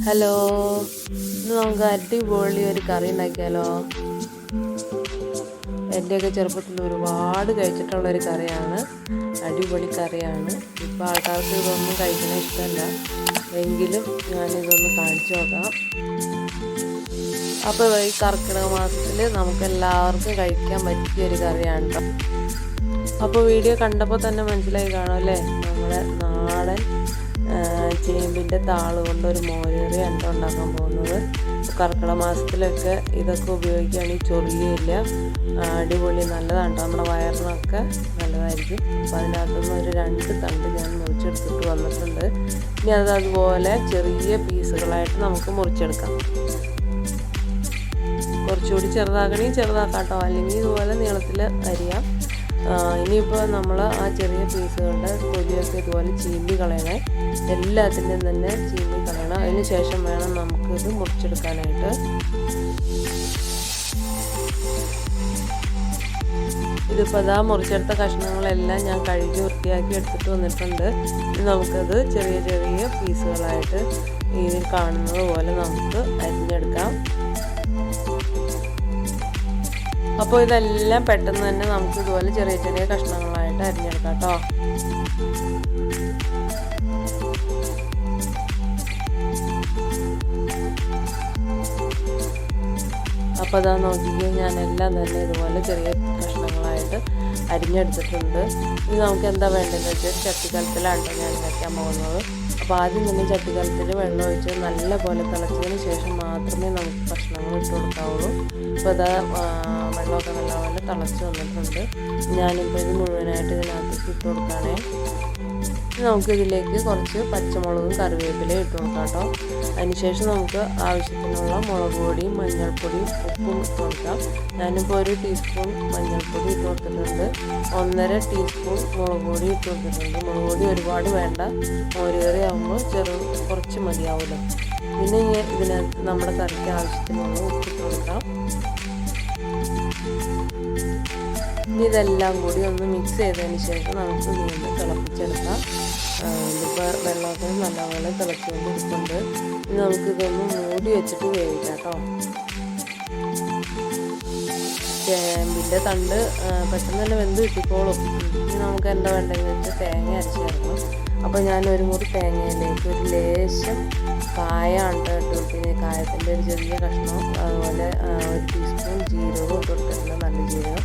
Hello ഇന്ന് നമുക്ക് അടിപൊളി ഒരു കറി ഉണ്ടാക്കിയാലോ? എന്റെയൊക്കെ ചെറുപ്പത്തിൽ ഒരുപാട് കഴിച്ചിട്ടുള്ള ഒരു കറിയാണ്. അടിപൊളി കറിയാണ്. ഇപ്പോൾ ആൾക്കാർക്ക് ഇതൊന്നും കഴിക്കുന്ന ഇഷ്ടമല്ല. എങ്കിലും ഞാനിതൊന്ന് കാണിച്ചു നോക്കാം. അപ്പോൾ ഈ കർക്കിടക മാസത്തിൽ നമുക്ക് എല്ലാവർക്കും കഴിക്കാൻ പറ്റിയ ഒരു കറിയാണ് അപ്പോൾ വീഡിയോ കണ്ടപ്പോൾ തന്നെ മനസ്സിലായി കാണും അല്ലേ? നമ്മുടെ നാടൻ ചേമ്പിന്റെ താൾ കൊണ്ട് ഒരു മോരേറി കേട്ടോ ഉണ്ടാക്കാൻ പോകുന്നത്. കർക്കിടക മാസത്തിലൊക്കെ ഇതൊക്കെ ഉപയോഗിക്കുകയാണെങ്കിൽ ചൊറിയില്ല അടിപൊളി നല്ലതാണ് നമ്മുടെ വയറിനൊക്കെ നല്ലതായിരിക്കും. അപ്പോൾ അതിനകത്തുനിന്ന് ഒരു രണ്ട് തണ്ട് ഞാൻ മുറിച്ചെടുത്തിട്ട് വന്നിട്ടുണ്ട്. ഇനി അത് അതുപോലെ ചെറിയ പീസുകളായിട്ട് നമുക്ക് മുറിച്ചെടുക്കാം. കുറച്ചുകൂടി ചെറുതാക്കണമെങ്കിൽ ചെറുതാക്കാം കേട്ടോ. അല്ലെങ്കിൽ ഇതുപോലെ നീളത്തിൽ അരിയാം. ഇനിയിപ്പോൾ നമ്മൾ ആ ചെറിയ പീസുകളുടെ തൊലിയൊക്കെ ഇതുപോലെ ചീമ്പി കളയണേ. എല്ലാത്തിന്റെയും തന്നെ ചീമ്പി കളയണം. അതിന് ശേഷം വേണം നമുക്കിത് മുറിച്ചെടുക്കാനായിട്ട്. ഇതിപ്പോൾ അതാ മുറിച്ചെടുത്ത കഷ്ണങ്ങളെല്ലാം ഞാൻ കഴുകി വൃത്തിയാക്കി എടുത്തിട്ട് വന്നിട്ടുണ്ട്. നമുക്കത് ചെറിയ ചെറിയ പീസുകളായിട്ട് ഇതിൽ കാണുന്നത് പോലെ നമുക്ക് അരിഞ്ഞെടുക്കാം. അപ്പോൾ ഇതെല്ലാം പെട്ടെന്ന് തന്നെ നമുക്ക് ഇതുപോലെ ചെറിയ ചെറിയ കഷ്ണങ്ങളായിട്ട് അരിഞ്ഞെടുക്കാം കേട്ടോ. അപ്പൊ അതാ നോക്കിക്കഴിഞ്ഞാൽ ഞാനെല്ലാം തന്നെ ഇതുപോലെ ചെറിയ കഷ്ണങ്ങളായിട്ട് അരിഞ്ഞെടുത്തിട്ടുണ്ട്. ഇത് നമുക്ക് എന്താ വേണ്ടതെന്ന് വെച്ചാൽ ചട്ടിക്കലത്തിലാണ് ഞാൻ വയ്ക്കാൻ പോകുന്നത്. അപ്പോൾ ആദ്യം തന്നെ ചട്ടിക്കലത്തിൽ വെള്ളം ഒഴിച്ച് നല്ലപോലെ തിളച്ചതിന് ശേഷം മാത്രമേ നമുക്ക് ഭക്ഷണങ്ങൾ ഇട്ട് കൊടുക്കാവുള്ളൂ. അപ്പോൾ അതാ വെള്ളമൊക്കെ നല്ലപോലെ തിളച്ച് വന്നിട്ടുണ്ട്. ഞാനിപ്പോൾ ഇത് മുഴുവനായിട്ട് ഇതിനകത്ത് ഇട്ട് കൊടുക്കുകയാണേ. നമുക്കിതിലേക്ക് കുറച്ച് പച്ചമുളകും കറിവേപ്പിലയും ഇട്ട് കൊടുക്കാം കേട്ടോ. അതിനുശേഷം നമുക്ക് ആവശ്യത്തിനുള്ള മുളക് പൊടിയും മഞ്ഞൾപ്പൊടിയും ഉപ്പും ഇട്ട് കൊടുക്കാം. ഞാനിപ്പോൾ ഒരു ടീസ്പൂൺ മഞ്ഞൾപ്പൊടി ഇട്ട് കൊടുത്തിട്ടുണ്ട്. ഒന്നര ടീസ്പൂൺ മുളക് പൊടി ഇട്ട് കൊടുത്തിട്ടുണ്ട്. മുളക് പൊടി ഒരുപാട് വേണ്ട. മോരുകറി ആകുമ്പോൾ ചെറു കുറച്ച് മതിയാവുമല്ലോ. പിന്നെ ഇതിനകത്ത് നമ്മുടെ കറിക്ക് ആവശ്യത്തിനുള്ള ഉപ്പ് ഇട്ട് കൊടുക്കാം. ഇതെല്ലാം കൂടി ഒന്ന് മിക്സ് ചെയ്തതിന് ശേഷം നമുക്ക് വീണ്ടും തിളപ്പിച്ചെടുക്കാം. ഇതിപ്പോൾ വെള്ളമൊക്കെ നല്ലപോലെ തിളച്ചുകൊണ്ടിരിക്കുന്നുണ്ട് ഇനി നമുക്കിതൊന്ന് മൂടി വെച്ചിട്ട് വേവിക്കാം കേട്ടോ. ചേമ്പിന്റെ തണ്ട് പെട്ടെന്ന് തന്നെ വെന്ത് കിട്ടിക്കോളും. ഇനി നമുക്ക് എന്താ വേണ്ടതെന്ന് വെച്ചാൽ തേങ്ങ അരച്ച് ചേർക്കണം. അപ്പോൾ ഞാൻ ഒരു മുറി തേങ്ങയിലേക്ക് ഒരു ലേശം കായാണ് കേട്ടോ. പിന്നെ കായത്തിന്റെ ഒരു ചെറിയ കഷ്ണം അതുപോലെ ഒരു ടീസ്പൂൺ ജീരകവും ഇട്ട് കൊടുത്തിട്ടുണ്ട്. നല്ല ജീരകം.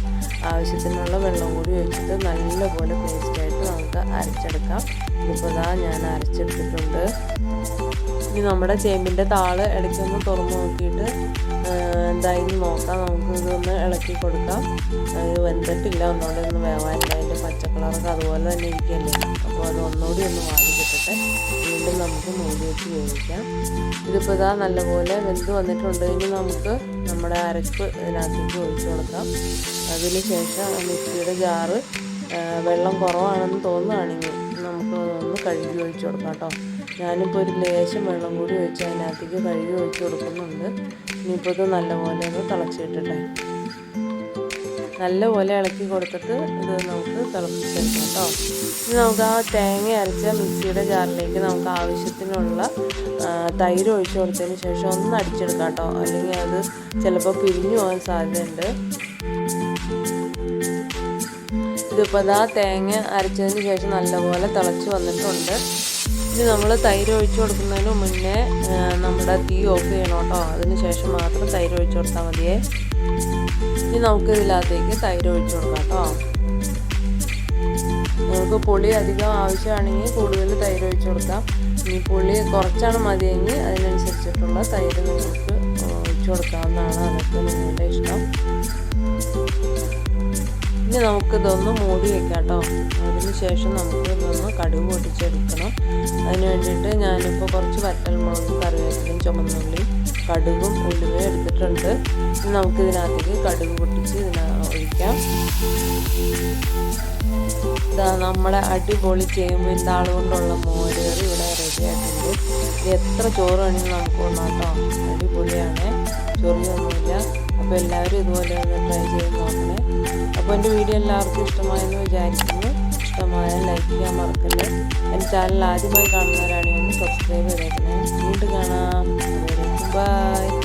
ആവശ്യത്തിനുള്ള വെള്ളം കൂടി ഒഴിച്ചിട്ട് നല്ലപോലെ പേസ്റ്റായിട്ട് നമുക്ക് അരച്ചെടുക്കാം. ഇപ്പോൾ ഇതാ ഞാൻ അരച്ചെടുത്തിട്ടുണ്ട്. ഇനി നമ്മുടെ ചേമ്പിന്റെ താൾ ഇടയ്ക്കൊന്ന് തുറന്ന് നോക്കിയിട്ട് എന്തായാലും നോക്കാം. നമുക്ക് ഇതൊന്ന് ഇളക്കി കൊടുക്കാം. ഇത് വെന്തിട്ടില്ല. ഒന്നുകൊണ്ട് ഒന്ന് വേവാനില്ല അതിന്റെ പച്ചക്കളറൊക്കെ അതുപോലെ തന്നെ ഇരിക്കല്ലേ. അപ്പോൾ അത് ഒന്നുകൂടി ഒന്ന് വാടി കിട്ടട്ടെ. വീണ്ടും നമുക്ക് മൂടി വെച്ച് വേവിക്കാം. ഇതിപ്പോൾ ഇതാ നല്ലപോലെ വെന്ത് വന്നിട്ടുണ്ട്. ഇനി നമുക്ക് നമ്മുടെ അരപ്പ് ഇതിനകത്തേക്ക് ഒഴിച്ചു കൊടുക്കാം. അതിന് ശേഷം മിക്സിയുടെ ജാറ് വെള്ളം കുറവാണെന്ന് തോന്നുകയാണെങ്കിൽ നമുക്ക് ഒന്ന് കഴുകി ഒഴിച്ചു കൊടുക്കാം കേട്ടോ. ഞാനിപ്പോൾ ഒരു ലേശം വെള്ളം കൂടി ഒഴിച്ച് അതിനകത്തേക്ക് കഴുകി ഒഴിച്ചു കൊടുക്കുന്നുണ്ട്. ഇനിയിപ്പോൾ ഇത് നല്ലപോലെ ഒന്ന് തിളച്ചിട്ടട്ടെ നല്ലപോലെ ഇളക്കി കൊടുത്തിട്ട് ഇത് നമുക്ക് തിളപ്പിച്ചെടുക്കാം കേട്ടോ. ഇനി നമുക്ക് ആ തേങ്ങ അരച്ച മിക്സിയുടെ ജാറിലേക്ക് നമുക്ക് ആവശ്യത്തിനുള്ള തൈര് ഒഴിച്ച് കൊടുത്തതിന് ശേഷം ഒന്ന് അടിച്ചെടുക്കാം കേട്ടോ. അല്ലെങ്കിൽ അത് ചിലപ്പോൾ പിരിഞ്ഞു പോകാൻ സാധ്യതയുണ്ട്. ഇതിപ്പോൾ ആ തേങ്ങ അരച്ചതിന് ശേഷം നല്ലപോലെ തിളച്ച് വന്നിട്ടുണ്ട്. ഇനി നമ്മൾ തൈര് ഒഴിച്ചു കൊടുക്കുന്നതിന് മുന്നേ നമ്മുടെ തീ ഓഫ് ചെയ്യണം കേട്ടോ. അതിന് ശേഷം മാത്രം തൈര് ഒഴിച്ചു കൊടുത്താൽ മതിയേ. ഇനി നമുക്ക് ഇതിനകത്തേക്ക് തൈര് ഒഴിച്ചു കൊടുക്കാം കേട്ടോ. നമുക്ക് പുളി അധികം ആവശ്യമാണെങ്കിൽ കൂടുതൽ തൈര് ഒഴിച്ചു കൊടുക്കാം. ഇനി പുളി കുറച്ചാണ് മതിയെങ്കിൽ അതിനനുസരിച്ചിട്ടുള്ള തൈര് നിങ്ങൾക്ക് ഒഴിച്ചു കൊടുക്കാവുന്നതാണ്. അതൊക്കെ നിങ്ങളുടെ ഇഷ്ടം. ഇനി നമുക്കിതൊന്ന് മൂടി വെക്കാം കേട്ടോ. അതിന് ശേഷം നമുക്ക് ഇതൊന്ന് കടുക് പൊട്ടിച്ചെടുക്കണം. അതിന് വേണ്ടിയിട്ട് ഞാനിപ്പോൾ കുറച്ച് വറ്റൽമുളകും കറിവേപ്പിലും ചുമന്നുള്ളിയും കടുകും ഉലുവയും എടുത്തിട്ടുണ്ട്. നമുക്ക് ഇതിനകത്തേക്ക് കടുക് പൊട്ടിച്ച് ഇതിന ഒഴിക്കാം. ഇതാ നമ്മുടെ അടിപൊളി ചെയ്യുമ്പോൾ ആൾ മോര് ഇവിടെ ആയിട്ടുണ്ട്. ഇത് എത്ര ചോറ് വേണമെങ്കിലും നമുക്ക് ഉണ്ടാക്കാം അടിപൊളിയാണ്. ചൊറിയൊന്നുമില്ല. അപ്പോൾ എല്ലാവരും ഇതുപോലെ ഒന്ന് ട്രൈ ചെയ്ത് നോക്കണേ. അപ്പോൾ എന്റെ വീഡിയോ എല്ലാവർക്കും ഇഷ്ടമായെന്ന് വിചാരിക്കുന്നു. ഇഷ്ടമായ ലൈക്ക് ചെയ്യാൻ മറക്കല്ലേ. എന്റെ ചാനൽ ആദ്യമായി കാണുന്നവരാണെങ്കിൽ ഒന്ന് സബ്സ്ക്രൈബ് ചെയ്തേക്കണേ. വീണ്ടും കാണാം. ബൈ